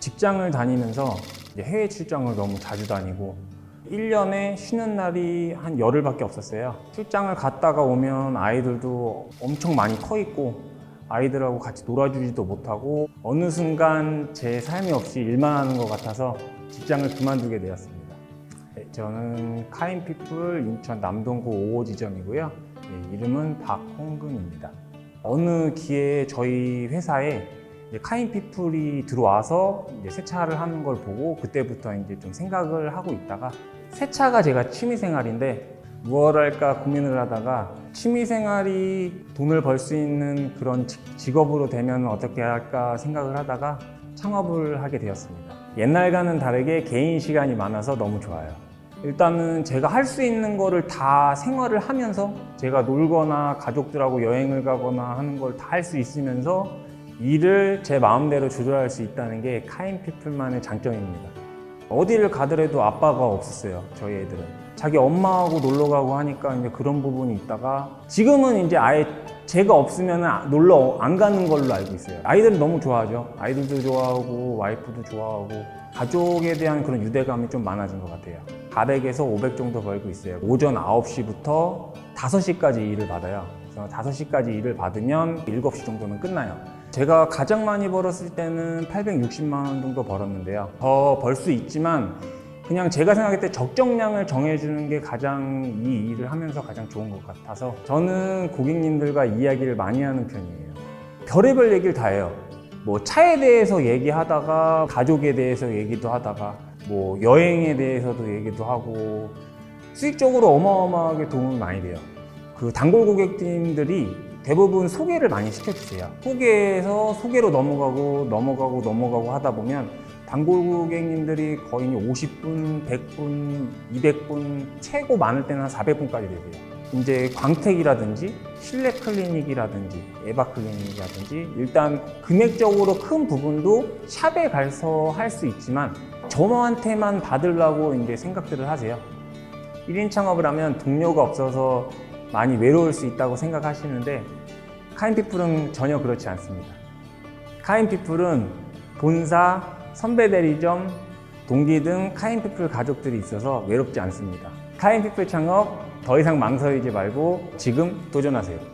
직장을 다니면서 해외 출장을 너무 자주 다니고 1년에 쉬는 날이 한 열흘밖에 없었어요. 출장을 갔다가 오면 아이들도 엄청 많이 커 있고 아이들하고 같이 놀아주지도 못하고 어느 순간 제 삶이 없이 일만 하는 것 같아서 직장을 그만두게 되었습니다. 네, 저는 카인피플 인천 남동구 5호 지점이고요. 네, 이름은 박홍근입니다. 어느 기회에 저희 회사에 카인 피플이 들어와서 이제 세차를 하는 걸 보고 그때부터 이제 좀 생각을 하고 있다가 세차가 제가 취미 생활인데 무엇 할까 고민을 하다가 취미 생활이 돈을 벌 수 있는 그런 직- 직업으로 되면 어떻게 할까 생각을 하다가 창업을 하게 되었습니다. 옛날과는 다르게 개인 시간이 많아서 너무 좋아요. 일단은 제가 할 수 있는 거를 다 생활을 하면서 제가 놀거나 가족들하고 여행을 가거나 하는 걸 다 할 수 있으면서 일을 제 마음대로 조절할 수 있다는 게 카인피플만의 장점입니다. 어디를 가더라도 아빠가 없었어요. 저희 애들은. 자기 엄마하고 놀러 가고 하니까 이제 그런 부분이 있다가 지금은 이제 아예 제가 없으면 놀러 안 가는 걸로 알고 있어요. 아이들은 너무 좋아하죠. 아이들도 좋아하고 와이프도 좋아하고 가족에 대한 그런 유대감이 좀 많아진 것 같아요. 400에서 500 정도 벌고 있어요. 오전 9시부터 5시까지 일을 받아요. 그래서 5시까지 일을 받으면 7시 정도면 끝나요. 제가 가장 많이 벌었을 때는 860만 원 정도 벌었는데요. 더 벌 수 있지만 그냥 제가 생각할 때 적정량을 정해주는 게 가장 이 일을 하면서 가장 좋은 것 같아서 저는 고객님들과 이야기를 많이 하는 편이에요. 별의별 얘기를 다 해요. 뭐 차에 대해서 얘기하다가 가족에 대해서 얘기도 하다가 뭐 여행에 대해서도 얘기도 하고 수익적으로 어마어마하게 도움이 많이 돼요. 그 단골 고객님들이 대부분 소개를 많이 시켜주세요. 소개해서 소개로 넘어가고 넘어가고 넘어가고 하다 보면 단골 고객님들이 거의 50분, 100분, 200분, 최고 많을 때는 한 400분까지 되세요. 이제 광택이라든지 실내 클리닉이라든지 에바 클리닉이라든지 일단 금액적으로 큰 부분도 샵에 가서 할 수 있지만 저한테만 받으려고 이제 생각들을 하세요. 1인 창업을 하면 동료가 없어서 많이 외로울 수 있다고 생각하시는데 카인피플은 전혀 그렇지 않습니다. 카인피플은 본사, 선배 대리점, 동기 등 카인피플 가족들이 있어서 외롭지 않습니다. 카인피플 창업 더 이상 망설이지 말고 지금 도전하세요.